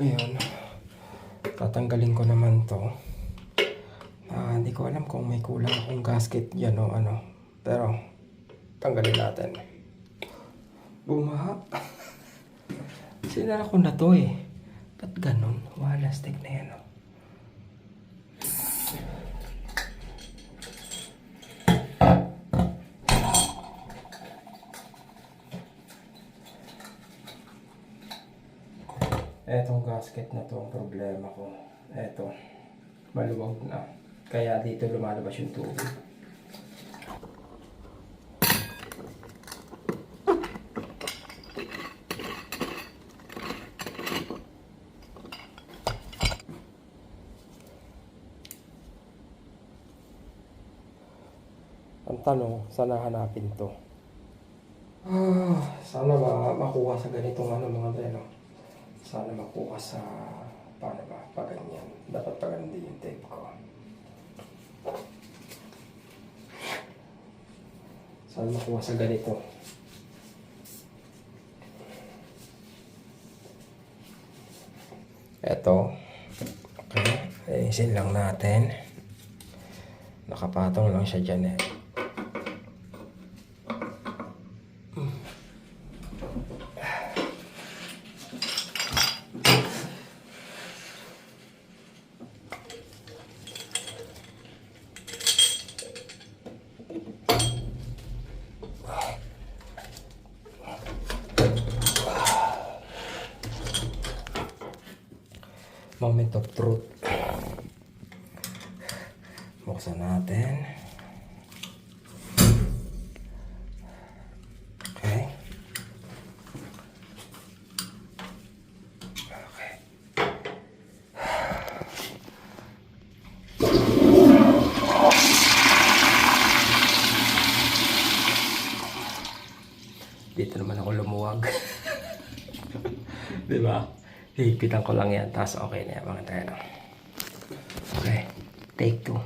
Ayun. Tatanggalin ko naman to. Ah, hindi ko alam kung may kulang akong gasket yan o ano. Pero, tanggalin natin. Bumaha. Sinara ko na to eh. Ba't ganun? Wala stick na yan oh. Gasket na to ang problema ko. Eto, maluwag na. Kaya dito lumalabas yung tubig. Ang tanong, saan hanapin to? Ah, sana ba makuha sa ganitong ano mga dreno? Sana makuha sa paano ba ganyan. Dapat hindi yung tape ko. Sana makuha sa ganito. Eto. Okay. Ayusin lang natin. Nakapatong lang siya dyan eh. Moment of truth. Buksan natin. Okay. Okay. Dito naman ako lumuwag. Di ba? Hihipitan ko lang yan, tapos okay na yan mga tayo. Okay, take two.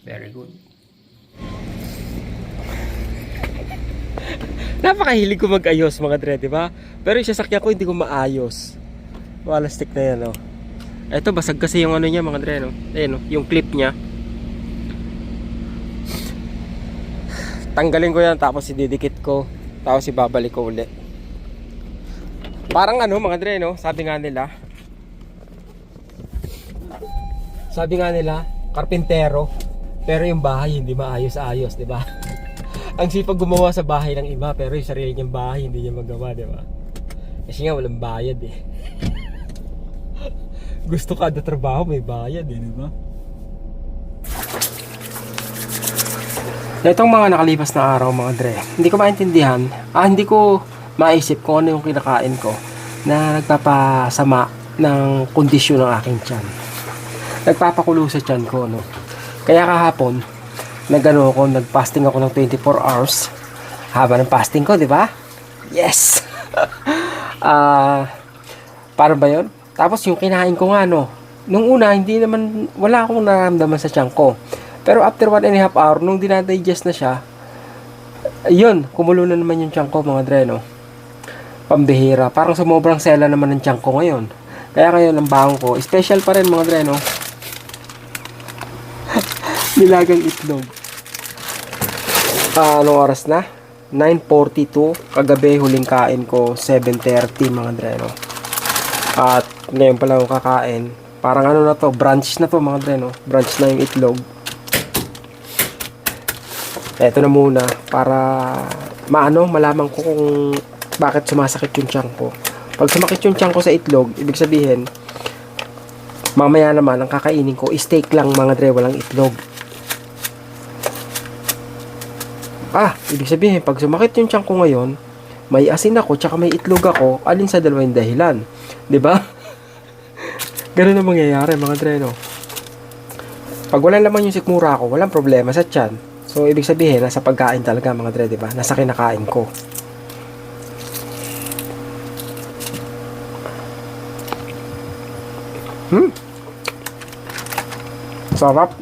Very good. Napakahilig ko mag-ayos mga dre, di ba? Pero yung sasakyan ko hindi ko maayos. Wala stick na yan, oh. Ito, basag kasi yung ano niya mga dre, no? Ayan, oh, yung clip niya. Tanggalin ko yan, tapos ididikit ko. Tapos ibabalik ko uli. Parang ano mga dre, no? Sabi nga nila. Sabi nga nila, karpintero. Pero yung bahay hindi maayos-ayos, di ba? Ang sipag gumawa sa bahay ng iba, pero yung sarili niyang bahay hindi niya magawa, di ba? Kasi nga walang bayad eh. Gusto kada trabaho may bayad eh, di ba? Itong mga nakalipas na araw mga dre, hindi ko maintindihan, ah hindi ko maisip kung ano yung kinakain ko na nagpapasama ng kondisyon ng aking tiyan. Nagpapakulo sa tiyan ko, no. Kaya kahapon, nagano ako, nagpasting ako ng 24 hours. Haba ng fasting ko, di ba? Yes! Ah, para ba yun? Tapos yung kinain ko nga, no, nung una, hindi naman, wala akong nararamdaman sa tiyan ko. Pero after one and a half hour, nung dinadigest na siya, yun, kumulo na naman yung tiyan ko, mga dre, no? Pambihira. Parang sumobrang sela naman ng tiyan ko ngayon. Kaya ngayon, ang bango ko, special pa rin, mga dre, no? Nilagang itlog. Ah, anong oras na? 9.42. Kagabi, huling kain ko, 7.30, mga dre, no? At ngayon pala ako kakain. Parang ano na to, brunch na to, mga dre, no? Brunch na yung itlog. Eto na muna para maano malaman ko kung bakit sumasakit yung tiyan ko. Pag sumakit yung tiyan ko sa itlog, ibig sabihin mamaya naman ang kakainin ko steak lang mga dre, walang itlog. Ah, ibig sabihin pag sumakit yung tiyan ko ngayon, may asin ako tsaka may itlog ako, alin sa dalawang dahilan. 'Di ba? Ganun ang mangyayari mga dre, no? Pag wala laman yung sikmura ko, walang problema sa tiyan. So, ibig sabihin, nasa pagkain talaga mga dre, di ba? Nasa kinakain ko. Hmm. Sarap.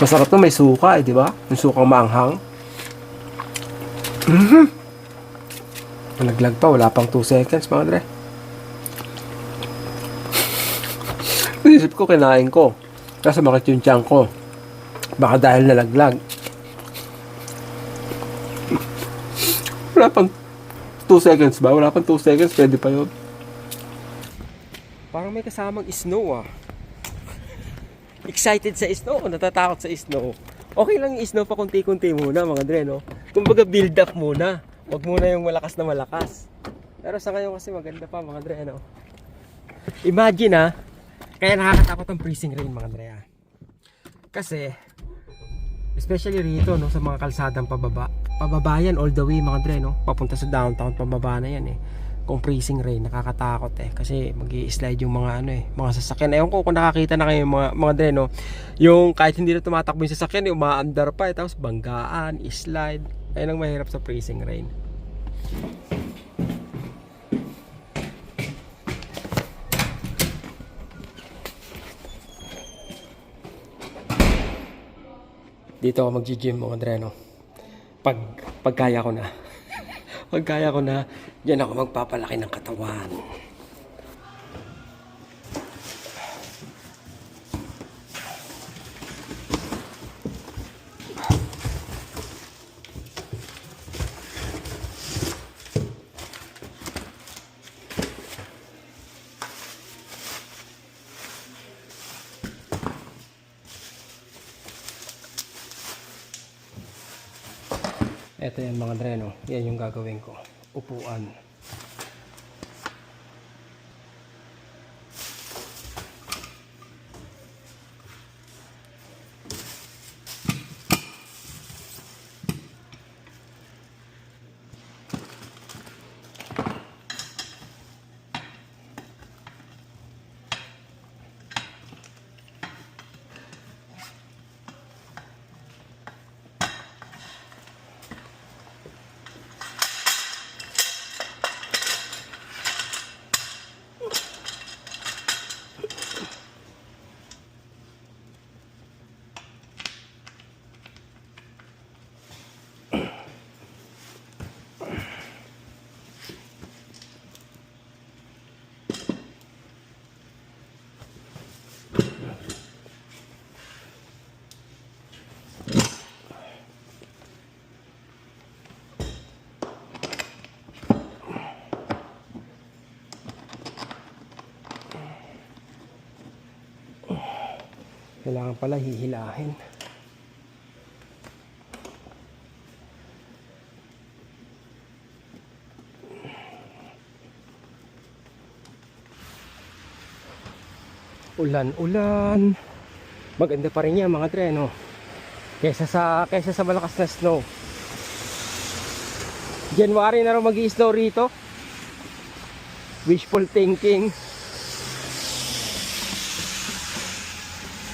Masarap to may suka eh, di ba? Yung sukang maanghang. Nalaglag pa, wala pang 2 seconds mga dre. Isip ko, kinain ko. Kasi bakit yung tiyan ko? Baka dahil nalaglag. Wala pang 2 seconds ba? Wala pang 2 seconds, pwede pa yun. Parang may kasamang snow ah. Excited sa snow o natatakot sa snow? Okay lang yung snow pa kunti-kunti muna mga dre, no? Kumbaga build up muna. Huwag muna yung malakas na malakas. Pero sa ngayon kasi maganda pa mga dre, no? Imagine ah, kaya nakakatakot ang freezing rain mga dre ah. Kasi, especially rito no, sa mga kalsadang pababa. Pababa yan all the way mga dre, no? Papunta sa downtown, pababa na yan eh. Kung freezing rain, nakakatakot eh. Kasi mag slide yung mga ano eh, mga sasakyan. Ewan ko kung nakakita na kayo mga, mga dre, no? Yung kahit hindi na tumatakbo yung sasakyan, yung umaandar pa eh. Tapos banggaan, slide. Ayun ang mahirap sa freezing rain. Dito ako mag-gym mga dre, no? Pag, pagkaya ko na. pagkaya ko na, diyan ako magpapalaki ng katawan. Ito yan mga dreno. Yan yung gagawin ko. Upuan. Kailangan pala hihilahin. Ulan, ulan. Maganda pa rin yan mga treno. Kesa sa kesa sa malakas na snow. January na rin mag snow rito. Wishful thinking.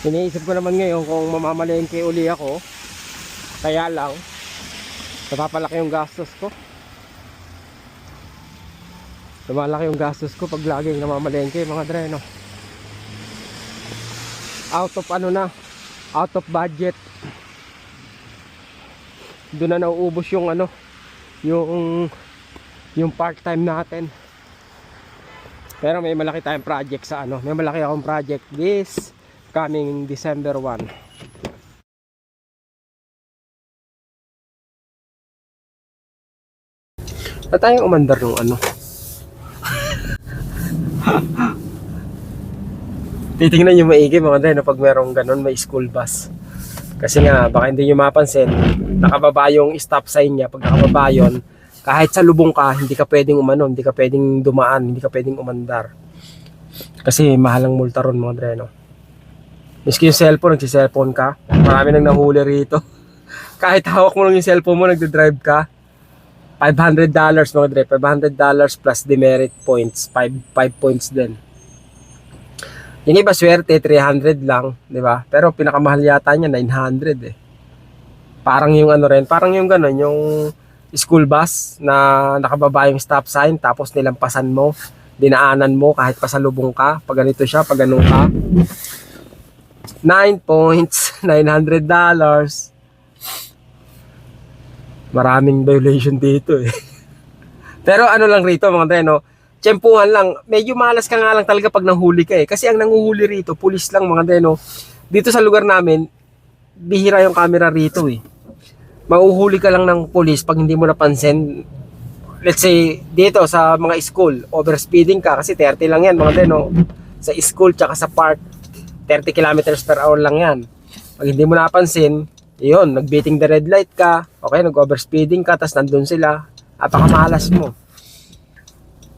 Iniisip ko naman ngayon kung mamamalengke uli ako. Kaya lang, napapalaki yung gastos ko. Lumalaki yung gastos ko pag laging namamalengke mga dreno. Out of ano na, out of budget. Doon na nauubos yung ano, yung yung part-time natin. Pero may malaki tayong project sa ano, may malaki akong project this coming December 1. Na tayong umandar ng ano. Titingnan nyo maigi mga dre, pag merong ganun, may school bus. Kasi nga, baka hindi nyo mapansin, nakababa yung stop sign niya. Pag nakababa yun, kahit sa lubong ka, hindi ka pwedeng umano, hindi ka pwedeng dumaan, hindi ka pwedeng umandar. Kasi mahal ang multa ron mga dre, no? Miski yung cellphone, nagsi-cellphone ka. Marami nang nahuli rito. Kahit hawak mo lang yung cellphone mo, nagde-drive ka. $500 mga dre. $500 plus demerit points. 5, 5 points din. Yung iba swerte, 300 lang. di ba? Pero pinakamahal yata niya, 900 eh. Parang yung ano rin, parang yung gano'n, yung school bus na nakababa yung stop sign tapos nilampasan mo, dinaanan mo kahit pasalubong ka. Pag ganito siya, pag ganun ka. 9 points, $900. Maraming violation dito eh. Pero ano lang rito mga Dre, no? Tsempuhan lang. Medyo malas ka nga lang talaga pag nahuli ka eh. Kasi ang nanguhuli rito, pulis lang mga Dre, no? Dito sa lugar namin, bihira yung camera rito eh. Mauhuli ka lang ng pulis pag hindi mo napansin. Let's say, dito sa mga school, overspeeding ka kasi 30 lang yan mga Dre, no? Sa school tsaka sa park, 30 kilometers per hour lang yan. Pag hindi mo napansin, yun, nag-beating the red light ka, okay, nag-overspeeding ka, tapos nandun sila, apakamalas mo.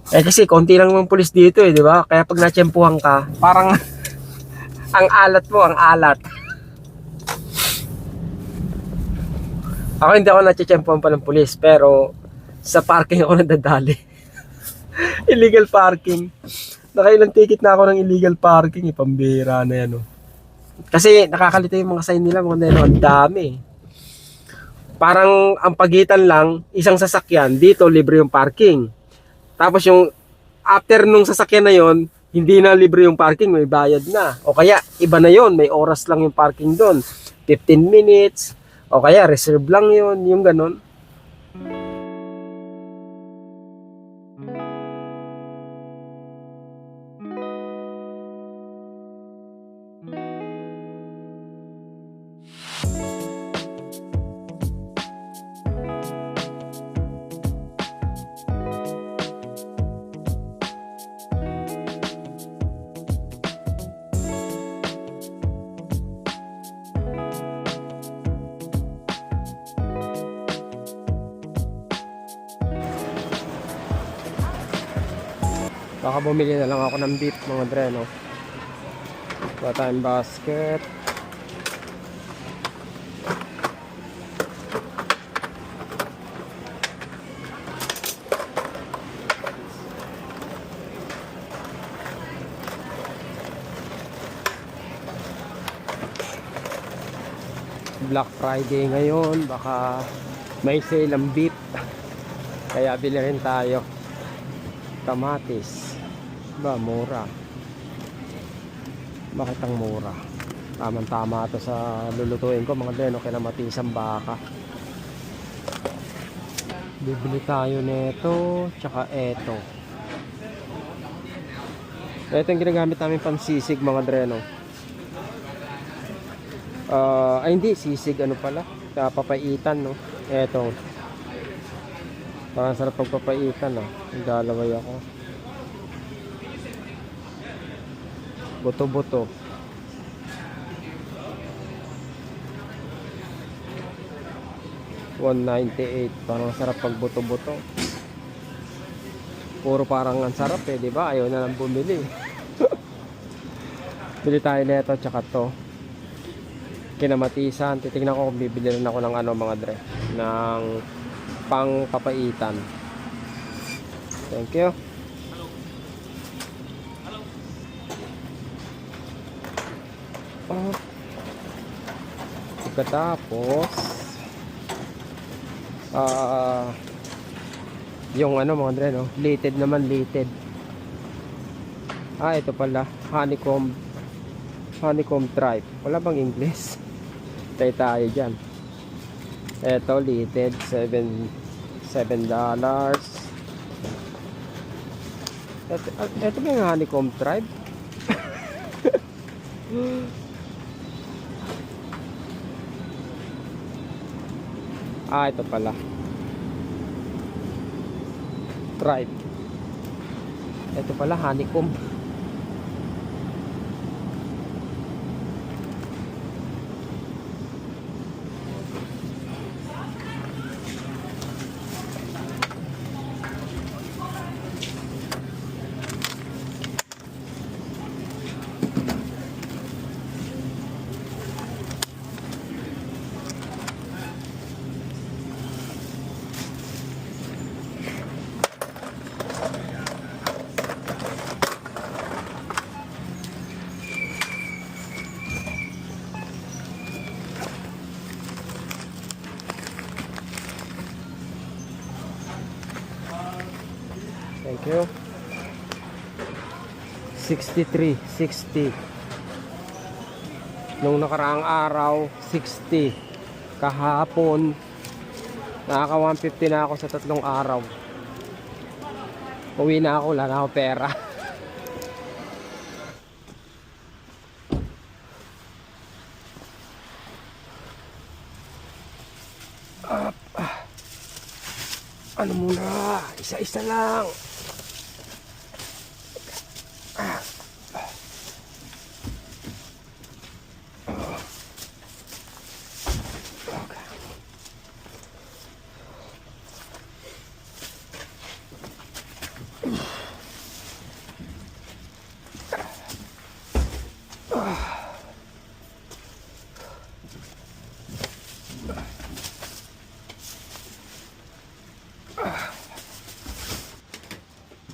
Eh kasi konti lang mga pulis dito eh, di ba? Kaya pag natsyempuhan ka, parang ang alat mo, ang alat. Ako hindi ako natsyempuhan pa ng pulis, pero sa parking ako nadadali. illegal parking. Nakailang ticket na ako ng illegal parking, eh, pambira na yan oh. Kasi nakakalito yung mga sign nila, mga neno, ang dami. Parang ang pagitan lang, isang sasakyan, dito libre yung parking. Tapos yung after nung sasakyan na yon, hindi na libre yung parking, may bayad na. O kaya iba na yon, may oras lang yung parking doon. 15 minutes, o kaya reserve lang yon, yung ganon. Baka bumili na lang ako ng beef mga dre, no? Wala tayong basket. Black Friday ngayon, baka may sale ang beef. Kaya bili rin tayo kamatis ba mura. Bakit ang mura? Tamang tama to sa lulutuin ko mga deno kinamatisang baka. Bibili tayo nito tsaka eto. Ito yung ginagamit namin pansisig mga dreno Ah, ay hindi sisig ano pala? Papaitan no? Eto. Parang sarap pagpapaitan ah. Naglalaway ako. Buto-buto. $198. Parang sarap pag buto-buto. Puro parang ang sarap eh, di ba? Ayaw na lang bumili. Bili tayo nito tsaka to. Kinamatisan. Titignan ko kung bibili rin ako ng ano mga dre. Ng pang papaitan. Thank you. Oh. Pagkatapos ah yung ano mga dre no, lated naman lated. Ah, ito pala, honeycomb honeycomb tripe. Wala bang English? Tayo tayo dyan. Ito, litid, 7 7 dollars. Ito, ito ba yung honeycomb tribe? ah, ito pala. Tribe. Ito pala, honeycomb. Thank you. 63, 60. Nung nakaraang araw, 60. Kahapon, Nakaka 150 na ako sa tatlong araw. Uwi na ako, wala na ako pera. Up. Ah. Ano muna? Isa-isa lang.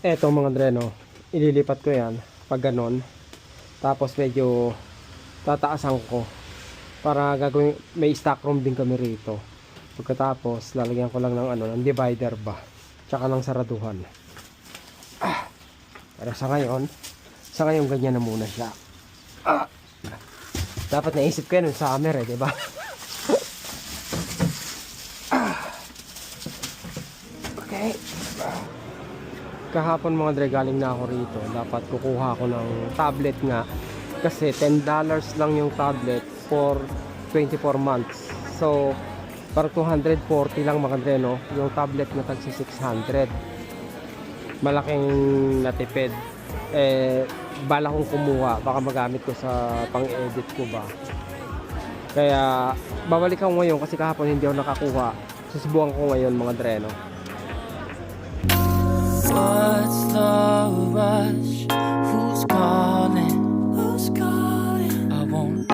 Eto mga dreno, ililipat ko yan pag ganon. Tapos medyo tataasan ko para gagawin may stock room din kami rito. Pagkatapos lalagyan ko lang ng ano, ng divider ba. Tsaka ng saraduhan. Ah. Pero sa ngayon, sa ngayon ganyan na muna siya. Ah. Dapat naisip ko yan nung summer eh, di ba? Ah. okay kahapon mga dre galing na ako rito. Dapat kukuha ako ng tablet nga. Kasi $10 lang yung tablet for 24 months. So para 240 lang mga dre no? Yung tablet na tagsi 600 malaking natipid. Eh bala kong kumuha. Baka magamit ko sa pang edit ko ba? Kaya babalik ako ngayon kasi kahapon hindi ako nakakuha. Susubukan ko ngayon mga What's the rush? Who's calling? Who's calling? I won't